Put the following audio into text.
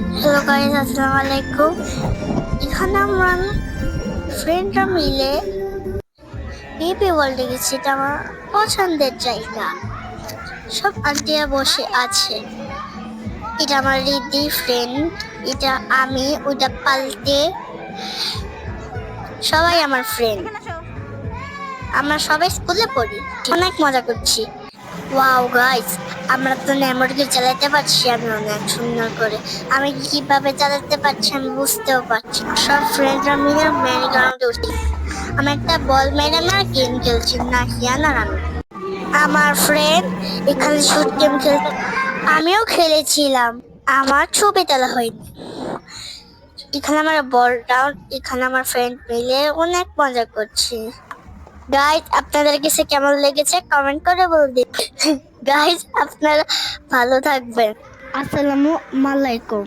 Hello guys আসসালামু আলাইকুম। এখানে আমরা ফ্রেন্ডরা মিলে বিপি ওয়ার্ল্ডে গেছি, এটা আমার পছন্দের জায়গা। সব আন্টিরা বসে আছে। এটা আমার রিদি ফ্রেন্ড এটা আমি, ওটা পাল্টে সবাই আমার ফ্রেন্ড আমরা সবাই স্কুলে পড়ি। অনেক মজা করছি। ওয়াও গাইস আমরা তো ল্যাম্বরগিনি চালাতে পারছি আমি অনেক সুন্দর করে। আমি কীভাবে চালাতে পারছি আমি বুঝতেও পারছি সব ফ্রেন্ডরা মিলে ম্যারি গ্রাউন্ডে উঠি আমি একটা বল মেরে না গেম খেলছি, না হিয়ান আর আমি আমার ফ্রেন্ড এখানে শুট গেম খেলতে। আমিও খেলেছিলাম। আমার ছবি তোলা হয়নি। এখানে আমার বল ডাউন এখানে আমার ফ্রেন্ড মিলে অনেক মজা করছি। গাইজ আপনাদের কাছে কেমন লেগেছে কমেন্ট করে বল দিন গাইজ আপনারা ভালো থাকবেন। আসসালামু আলাইকুম।